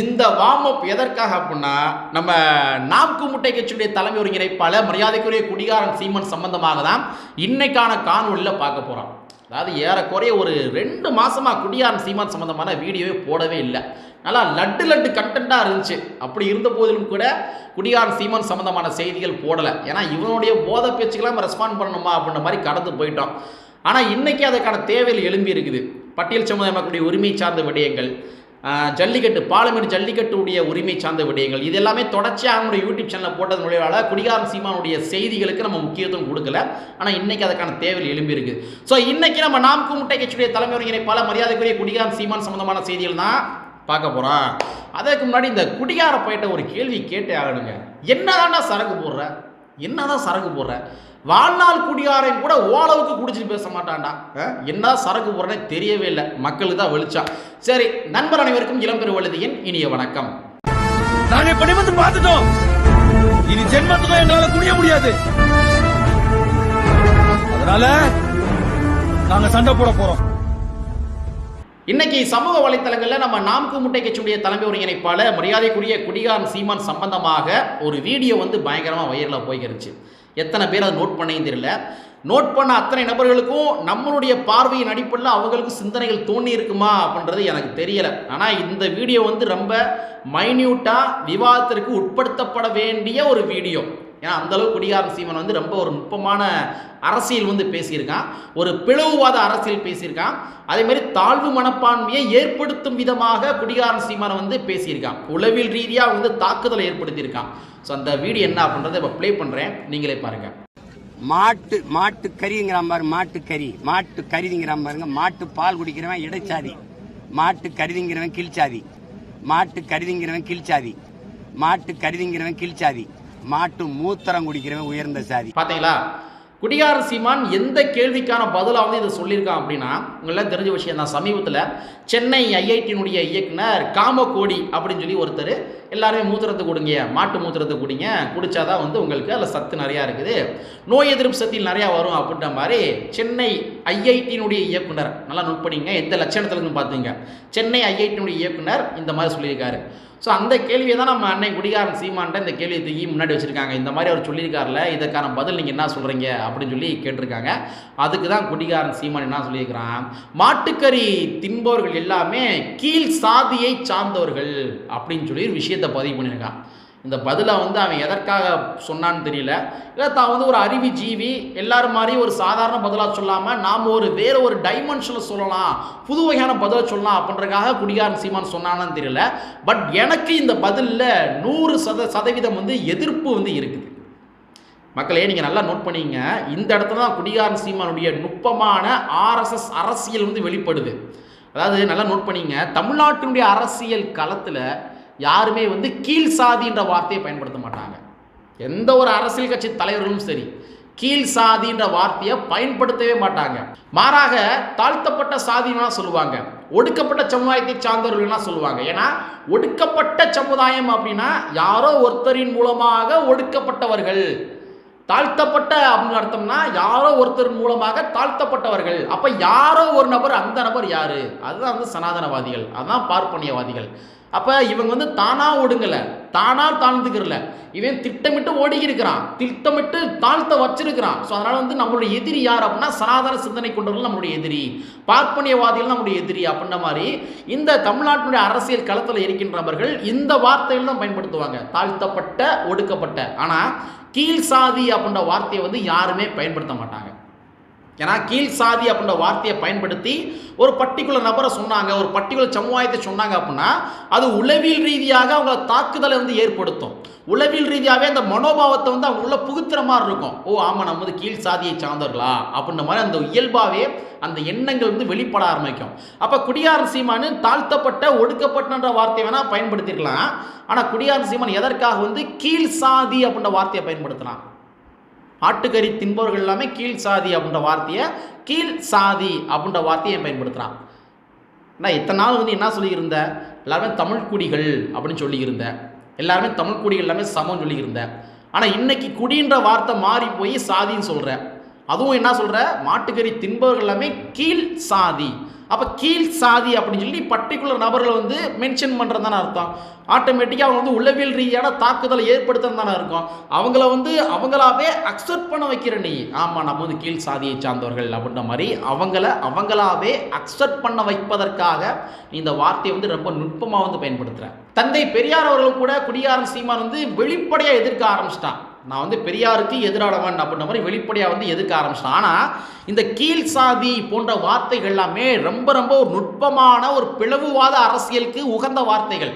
இந்த warm up எதற்காக அப்படின்னா நம்ம நாம்கு முட்டை கட்சியுடைய தலைமை ஒருங்கிணைப்பாளர் மரியாதைக்குரிய குடிகாரன் சீமன் சம்பந்தமாக தான் இன்னைக்கான காணொலியில் பார்க்க போகிறோம் அதாவது ஏறக்குறைய ஒரு ரெண்டு மாதமாக குடியாரன் சீமான் சம்பந்தமான வீடியோவே போடவே இல்லை. நல்லா லட்டு லட்டு கண்டென்ட்டாக இருந்துச்சு. அப்படி இருந்த போதிலும் கூட குடியாரன் சீமான் சம்பந்தமான செய்திகள் போடலை. ஏன்னா இவனுடைய போதை பேச்சுக்கெல்லாம் ரெஸ்பாண்ட் பண்ணணுமா அப்படின்ற மாதிரி கடந்து போயிட்டோம். ஆனால் இன்னைக்கு அதற்கான தேவையில் எழும்பி இருக்குது. பட்டியல் சமுதாய உரிமை சார்ந்த விடயங்கள் ஜல்லிக்கட்டு பாலமேடு ஜல்லிக்கட்டுடைய உரிமை சார்ந்த விடயங்கள். இது எல்லாமே தொடர்ச்சியாக அவங்களுடைய யூடியூப் சேனலில் போட்டது மூலியமால குடிகாரன் சீமானுடைய செய்திகளுக்கு நம்ம முக்கியத்துவம் கொடுக்கல. ஆனால் இன்னைக்கு அதுக்கான தேவை எழும்பி இருக்குது ஸோ இன்னைக்கு நம்ம நாம் குமுட்டை கட்சியுடைய தலைமை ஒருங்கிணைப்பாளர் மரியாதைக்குரிய குடிகாரன் சீமான் சம்பந்தமான செய்திகள் தான் பார்க்க போகிறோம் அதற்கு முன்னாடி இந்த குடிகார போயிட்ட ஒரு கேள்வி கேட்டே ஆகணுங்க. என்னதான்டா சரக்கு போடுற? என்னதான் சரக்கு போடுற? வாழ்நாள் குடியாரையும் கூட ஓளவுக்கு குடிச்சிட்டு பேச மாட்டான்டா. என்ன சரக்கு போடுறனே தெரியவே இல்லை. மக்களுக்கு தான் வெளிச்சா. சரி நண்பர் அனைவருக்கும் இளம்பெரு வழுதியின் இனிய வணக்கம். நாங்க இப்ப நிமிர்ந்து பார்த்துட்டோம். இனி ஜென்மத்துக்கும் எங்களால குனிய முடியாது. அதனால நாங்க சண்டை போட போறோம். இன்னைக்கு சமூக வலைத்தளங்களில் நம்ம நாம் குமுட்டை கட்சியுடைய தலைமை ஒருங்கிணைப்பாளர் மரியாதைக்குரிய குடிகாரன் சீமான் சம்பந்தமாக ஒரு வீடியோ வந்து பயங்கரமாக வைரலாக போய்க்கிருச்சு எத்தனை பேர் அதை நோட் பண்ணையும் தெரியல. நோட் பண்ண அத்தனை நபர்களுக்கும் நம்மளுடைய பார்வையின் அடிப்படையில் அவங்களுக்கு சிந்தனைகள் தோணி இருக்குமா அப்படின்றது எனக்கு தெரியலை. ஆனால் இந்த வீடியோ வந்து ரொம்ப மைன்யூட்டாக விவாதத்திற்கு உட்படுத்தப்பட வேண்டிய ஒரு வீடியோ. ஏன்னா அந்தளவு அளவுக்கு குடிகாரன் சீமன் வந்து ரொம்ப ஒரு நுட்பமான அரசியல் வந்து பேசியிருக்கான். ஒரு பிளவுவாத அரசியல் பேசியிருக்கான். அதே மாதிரி தாழ்வு மனப்பான்மையை ஏற்படுத்தும் விதமாக குடிகாரன் சீமானை வந்து பேசியிருக்கான். உளவில் ரீதியாக வந்து தாக்குதலை ஏற்படுத்தியிருக்கான். ஸோ அந்த வீடியோ என்ன அப்படின்றத இப்போ ப்ளே பண்ணுறேன் நீங்களே பாருங்கள் மாட்டு மாட்டு கறிங்கிறான் பாரு மாட்டு கறி மாட்டு கறிங்கிறான் பாருங்க. மாட்டு பால் குடிக்கிறவன் இடைச்சாதி. மாட்டு கருதிங்கிறவன் கீழ்ச்சாதி. மாட்டு கருதிங்கிறவன் கீழ்ச்சாதி. மாட்டு கருதிங்கிறவன் கீழ்ச்சாதி. மாட்டு மூத்திரம் குடிக்கிறவன் உயர்ந்த சாதி. பார்த்தீங்களா குடிகாரன் சீமான் எந்த கேள்விக்கான பதிலாக வந்து இதை சொல்லியிருக்கான் அப்படின்னா உங்களெல்லாம் தெரிஞ்ச விஷயம் தான். சமீபத்தில் சென்னை ஐஐடியினுடைய இயக்குனர் காமகோடி அப்படின்னு சொல்லி ஒருத்தர் எல்லாருமே மூத்திரத்தை கொடுங்க மாட்டு மூத்திரத்தை குடிங்க குடித்தாதான் வந்து உங்களுக்கு அதில் சத்து நிறையா இருக்குது. நோய் எதிர்ப்பு சக்தியில் நிறையா வரும் அப்படின்ற மாதிரி சென்னை ஐஐடியினுடைய இயக்குனர். நல்லா நோட் பண்ணிங்க எந்த லட்சணத்துலன்னு பார்த்தீங்க சென்னை ஐஐடியினுடைய இயக்குனர் இந்த மாதிரி சொல்லியிருக்காரு. ஸோ அந்த கேள்வியை தான் நம்ம அன்னை குடிகாரன் சீமான்ட்ட இந்த கேள்வியை தூக்கி முன்னாடி வச்சுருக்காங்க. இந்த மாதிரி அவர் சொல்லியிருக்காருல இதற்கான பதில் நீங்கள் என்ன சொல்கிறீங்க அப்படின்னு சொல்லி கேட்டிருக்காங்க. அதுக்கு தான் குடிகாரன் சீமான் என்ன சொல்லியிருக்கிறான்? மாட்டுக்கறி தின்பவர்கள் எல்லாமே கீழ் சாதியை சார்ந்தவர்கள் அப்படின்னு சொல்லி ஒரு விஷயத்தை பதிவு பண்ணியிருக்கான். இந்த பதிலை வந்து அவன் எதற்காக சொன்னான்னு தெரியல. இல்லை தான் வந்து ஒரு அறிவி ஜீவி எல்லாரும் மாதிரி ஒரு சாதாரண பதிலாக சொல்லாமல் நாம் ஒரு வேறு ஒரு டைமென்ஷனில் சொல்லலாம் புது வகையான பதிலை சொல்லலாம் அப்படின்றக்காக குடிகாரன் சீமான் சொன்னான்னு தெரியல. பட் எனக்கு இந்த பதிலில் நூறு சத சதவீதம் வந்து எதிர்ப்பு வந்து இருக்குது. மக்களே நீங்கள் நல்லா நோட் பண்ணிங்க. இந்த இடத்துல தான் குடிகாரன் சீமானுடைய நுட்பமான ஆர்எஸ்எஸ் அரசியல் வந்து வெளிப்படுது. அதாவது நல்லா நோட் பண்ணிங்க. தமிழ்நாட்டினுடைய அரசியல் களத்தில் யாருமே வந்து கீழ் சாதின்ற வார்த்தையை பயன்படுத்த மாட்டாங்க. எந்த ஒரு அரசியல் கட்சி தலைவர்களும் சரி கீழ் சாதின்ற வார்த்தையை பயன்படுத்தவே மாட்டாங்க. மாறாக தாழ்த்தப்பட்ட சாதினா சொல்லுவாங்க. ஒடுக்கப்பட்ட சமுதாயத்தை சார்ந்தவர்கள்னா சொல்லுவாங்க. ஏன்னா ஒடுக்கப்பட்ட சமுதாயம் அப்படின்னா யாரோ ஒருத்தரின் மூலமாக ஒடுக்கப்பட்டவர்கள். தாழ்த்தப்பட்ட அப்படின்னு அர்த்தம்னா யாரோ ஒருத்தர் மூலமாக தாழ்த்தப்பட்டவர்கள். அப்போ யாரோ ஒரு நபர் அந்த நபர் யாரு? அதுதான் வந்து சனாதனவாதிகள். அதுதான் பார்ப்பனியவாதிகள். அப்போ இவங்க வந்து தானா ஒடுங்கல. தானா தாழ்ந்துக்கிறல. இவன் திட்டமிட்டு ஓடிக்கி இருக்கிறான் திட்டமிட்டு தாழ்த்த வச்சிருக்கிறான். ஸோ அதனால் வந்து நம்மளுடைய எதிரி யார் அப்படின்னா சனாதன சிந்தனை கொண்டவர்கள் நம்மளுடைய எதிரி. பார்ப்பனியவாதிகள் நம்முடைய எதிரி அப்படின்ற மாதிரி இந்த தமிழ்நாட்டினுடைய அரசியல் களத்தில் இருக்கின்றவர்கள் இந்த வார்த்தைகள் தான் பயன்படுத்துவாங்க. தாழ்த்தப்பட்ட ஒடுக்கப்பட்ட. ஆனால் கீழ் சாதி அப்படின்ற வார்த்தையை வந்து யாருமே பயன்படுத்த மாட்டாங்க. ஏன்னா கீழ் சாதி அப்படின்ற வார்த்தையை பயன்படுத்தி ஒரு பர்டிகுலர் நபரை சொன்னாங்க ஒரு பர்டிகுலர் சமுதாயத்தை சொன்னாங்க அப்படின்னா அது உளவியல் ரீதியாக அவங்கள தாக்குதலை வந்து ஏற்படுத்தும். உளவியல் ரீதியாகவே அந்த மனோபாவத்தை வந்து அவங்க உள்ள புகுத்துற மாதிரி இருக்கும். ஓ ஆமாம் நம்ம வந்து கீழ் சாதியை சார்ந்தவர்களா? அப்படின்ற மாதிரி அந்த இயல்பாகவே அந்த எண்ணங்கள் வந்து வெளிப்பட ஆரம்பிக்கும். அப்போ குடியாரன் சீமானு தாழ்த்தப்பட்ட ஒடுக்கப்பட்டன்ற வார்த்தையை வேணால் பயன்படுத்திருக்கலாம். ஆனால் குடியாரன் சீமான் எதற்காக வந்து கீழ் சாதி அப்படின்ற வார்த்தையை பயன்படுத்தலாம் ஆட்டுக்கறி தின்பவர்கள் எல்லாமே கீழ் சாதி அப்படின்ற வார்த்தையை கீழ் சாதி அப்படின்ற வார்த்தையை பயன்படுத்துகிறான் நான் இத்தனை நாள் வந்து என்ன சொல்லியிருந்த? எல்லாருமே தமிழ் குடிகள் அப்படின்னு சொல்லியிருந்த. எல்லாருமே தமிழ் குடிகள் எல்லாமே சமம் சொல்லியிருந்த. ஆனால் இன்னைக்கு குடின்ற வார்த்தை மாறி போய் சாதின்னு சொல்கிறேன் அதுவும் என்ன சொல்கிற மாட்டுக்கறி தின்பவர்கள் எல்லாமே கீழ் சாதி. அப்போ கீழ் சாதி அப்படின்னு சொல்லி பர்டிகுலர் நபர்களை வந்து மென்ஷன் பண்ணுறது தானே அர்த்தம். ஆட்டோமேட்டிக்காக அவங்க வந்து உளவியல் ரீதியான தாக்குதலை ஏற்படுத்துறது தானே இருக்கும் அவங்கள வந்து அவங்களாவே அக்செப்ட் பண்ண வைக்கிற நீ. ஆமாம் நம்ம வந்து கீழ் சாதியை சார்ந்தவர்கள் அப்படின்ற மாதிரி அவங்கள அவங்களாவே அக்செப்ட் பண்ண வைப்பதற்காக நீ இந்த வார்த்தையை வந்து ரொம்ப நுட்பமாக வந்து பயன்படுத்துகிறேன் தந்தை பெரியார் அவர்கள் கூட குடியாரன் சீமான் வந்து வெளிப்படையாக எதிர்க்க ஆரம்பிச்சிட்டான். நான் வந்து பெரியாருக்கு எதிரானவன் அப்படின்ற மாதிரி வெளிப்படையாக வந்து எதிர்க்க ஆரம்பிச்சேன் ஆனால் இந்த கீழ் சாதி போன்ற வார்த்தைகள் எல்லாமே ரொம்ப ரொம்ப ஒரு நுட்பமான ஒரு பிளவுவாத அரசியலுக்கு உகந்த வார்த்தைகள்.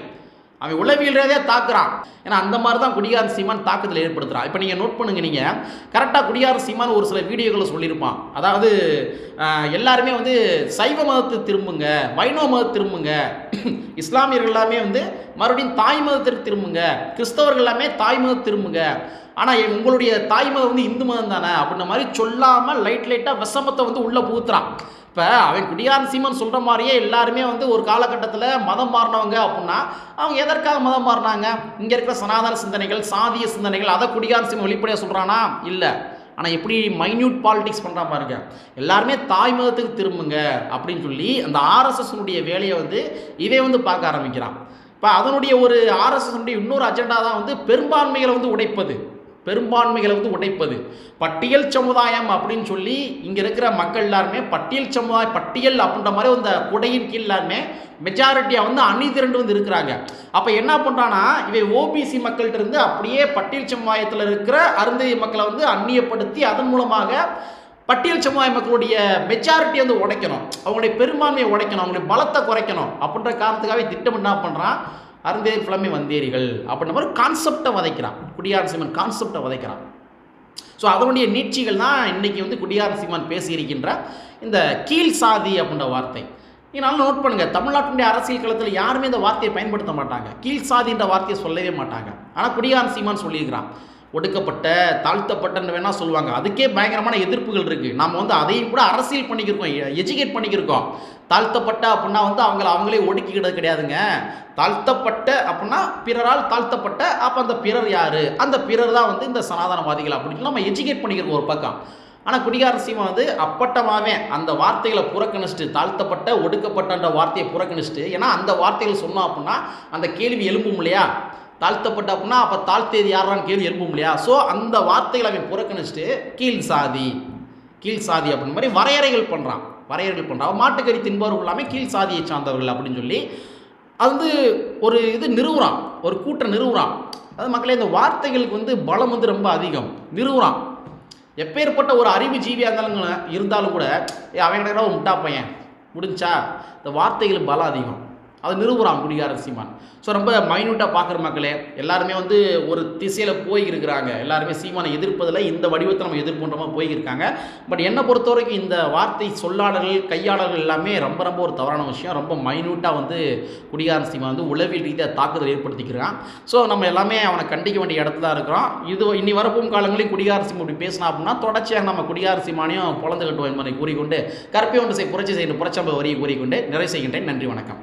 அவன் உளவியல் தாக்குறான். ஏன்னா அந்த மாதிரி தான் குடியார் சீமான் தாக்கத்தில் ஏற்படுத்துகிறான் இப்போ நீங்கள் நோட் பண்ணுங்க நீங்கள் கரெக்டாக குடியார் சீமான் ஒரு சில வீடியோக்களை சொல்லியிருப்பான். அதாவது எல்லாருமே வந்து சைவ மதத்தை திரும்புங்க வைணவ மதத்தை திரும்புங்க. இஸ்லாமியர்கள் எல்லாமே வந்து மறுபடியும் தாய் மதத்திற்கு திரும்புங்க. கிறிஸ்தவர்கள் எல்லாமே தாய் மதம் திரும்புங்க. ஆனால் உங்களுடைய தாய் மதம் வந்து இந்து மதம் தானே? அப்படின்ற மாதிரி சொல்லாமல் லைட் லைட்டாக விஷமத்தை வந்து உள்ளே புகுத்துறான். இப்போ அவன் குடியாரன் சீமன் சொல்கிற மாதிரியே எல்லாருமே வந்து ஒரு காலகட்டத்தில் மதம் மாறினவங்க அப்படின்னா அவங்க எதற்காக மதம் மாறினாங்க? இங்கே இருக்கிற சனாதன சிந்தனைகள் சாதிய சிந்தனைகள் அதை குடியாரன் சீமன் வெளிப்படையாக சொல்கிறானா இல்லை. ஆனால் எப்படி மைன்யூட் பாலிடிக்ஸ் பண்ணுறா பாருங்க. எல்லாருமே தாய் மதத்துக்கு திரும்புங்க அப்படின்னு சொல்லி அந்த ஆர்எஸ்எஸ்னுடைய வேலையை வந்து இவன் வந்து பார்க்க ஆரம்பிக்கிறான். இப்போ அதனுடைய ஒரு ஆர்எஸ்எஸ்னுடைய இன்னொரு அஜெண்டா தான் வந்து பெரும்பான்மைகளை வந்து உடைப்பது. பெரும்பான்மைகளை வந்து உடைப்பது. பட்டியல் சமுதாயம் அப்படின்னு சொல்லி இங்கே இருக்கிற மக்கள் எல்லாருமே பட்டியல் சமுதாய பட்டியல் அப்படின்ற மாதிரி அந்த குடையின் கீழ் எல்லாருமே மெஜாரிட்டியாக வந்து அணி திரண்டு வந்து இருக்கிறாங்க. அப்போ என்ன பண்ணுறான்னா இவை ஓபிசி மக்கள்கிட்ட இருந்து அப்படியே பட்டியல் சமுதாயத்தில் இருக்கிற அருந்ததி மக்களை வந்து அந்நியப்படுத்தி அதன் மூலமாக பட்டியல் சமுதாய மக்களுடைய மெஜாரிட்டியை வந்து உடைக்கணும். அவங்களுடைய பெரும்பான்மையை உடைக்கணும். அவங்களுடைய பலத்தை குறைக்கணும். அப்படின்ற காரணத்துக்காகவே திட்டம் என்ன பண்ணுறான் அருந்தே ஃபுல்லாமே வந்தேரிகள் அப்படின்ற மாதிரி கான்செப்டை வதைக்கிறான். குடியார் சீமன் கான்செப்டை வதைக்கிறான். ஸோ அதனுடைய நீட்சிகள் தான் இன்றைக்கி வந்து குடியார் சீமான் பேசியிருக்கின்ற இந்த கீழ் சாதி அப்படின்ற வார்த்தை. நீங்க நல்லா நோட் பண்ணுங்கள் தமிழ்நாட்டினுடைய அரசியல் களத்தில் யாருமே இந்த வார்த்தையை பயன்படுத்த மாட்டாங்க. கீழ் சாதின்ற வார்த்தையை சொல்லவே மாட்டாங்க. ஆனால் குடியார் சீமான் சொல்லியிருக்கிறான். ஒடுக்கப்பட்ட தாழ்த்தப்பட்டன்னு வேணால் சொல்லுவாங்க. அதுக்கே பயங்கரமான எதிர்ப்புகள் இருக்குது நம்ம வந்து அதையும் கூட அரசியல் பண்ணிக்கிருக்கோம். எஜுகேட் பண்ணிக்கிருக்கோம். தாழ்த்தப்பட்ட அப்படின்னா வந்து அவங்கள அவங்களே ஒடுக்கிக்கிட்டது கிடையாதுங்க. தாழ்த்தப்பட்ட அப்படின்னா பிறரால் தாழ்த்தப்பட்ட அப்போ அந்த பிறர் யார்? அந்த பிறர் தான் வந்து இந்த சனாதனவாதிகள் அப்படின்னு நம்ம எஜுகேட் பண்ணிக்கிறோம் ஒரு பக்கம். ஆனால் குடிகார சீமா வந்து அப்பட்டமாகவே அந்த வார்த்தைகளை புறக்கணிச்சிட்டு தாழ்த்தப்பட்ட ஒடுக்கப்பட்டன்ற வார்த்தையை புறக்கணிச்சிட்டு ஏன்னா அந்த வார்த்தைகள் சொன்னோம் அப்படின்னா அந்த கேள்வி எழும்பும் இல்லையா? தாழ்த்தப்பட்ட அப்படின்னா அப்போ தாழ்த்தியது யாரான்னு கேள்வி எழுப்பும் இல்லையா? ஸோ அந்த வார்த்தைகளை அவன் புறக்கணிச்சிட்டு கீழ் சாதி கீழ் சாதி அப்படின்னு மாதிரி வரையறைகள் பண்ணுறான் வரையறைகள் பண்ணுறான் மாட்டுக்கறி தின்பவர்கள் எல்லாமே கீழ் சாதியை சார்ந்தவர்கள் அப்படின்னு சொல்லி அது வந்து ஒரு இது நிறுவுறான். ஒரு கூட்டம் நிறுவுறான். அது மக்களே இந்த வார்த்தைகளுக்கு வந்து பலம் வந்து ரொம்ப அதிகம். நிறுவுறான். எப்பேற்பட்ட ஒரு அறிவு ஜீவியாக இருந்தாலும் இருந்தாலும் கூட அவன் கிடையாது முட்டா பையன் முடிஞ்சா இந்த வார்த்தைகள் பலம் அதிகம். அது நிறுவுறான் குடிகாரன் சீமான். ஸோ ரொம்ப மைன்யூட்டாக பார்க்குற மக்களே எல்லாருமே வந்து ஒரு திசையில் போயிருக்கிறாங்க. எல்லாருமே சீமானை எதிர்ப்பதில் இந்த வடிவத்தை நம்ம எதிர்ப்புன்ற போயிருக்காங்க. பட் என்னை பொறுத்த வரைக்கும் இந்த வார்த்தை சொல்லாளர்கள் கையாளர்கள் எல்லாமே ரொம்ப ரொம்ப ஒரு தவறான விஷயம். ரொம்ப மைன்யூட்டாக வந்து குடிகாரன் சீமான் வந்து உளவியல் ரீதியாக தாக்குதல் ஏற்படுத்திக்கிறான். ஸோ நம்ம எல்லாமே அவனை கண்டிக்க வேண்டிய இடத்துல தான் இருக்கிறோம். இது இனி வரப்போகும் காலங்களில் குடிகார சீமா இப்படி பேசினா அப்படின்னா தொடர்ச்சியாக நம்ம குடிகார சீமானையும் பொழந்து கட்டுவோம் என்பதை கூறிக்கொண்டு கற்பை ஒன்று செய் புரட்சி செய்யணும் புரட்சம்ப வரியை கூறிக்கொண்டு நிறைவு செய்கின்றேன். நன்றி வணக்கம்.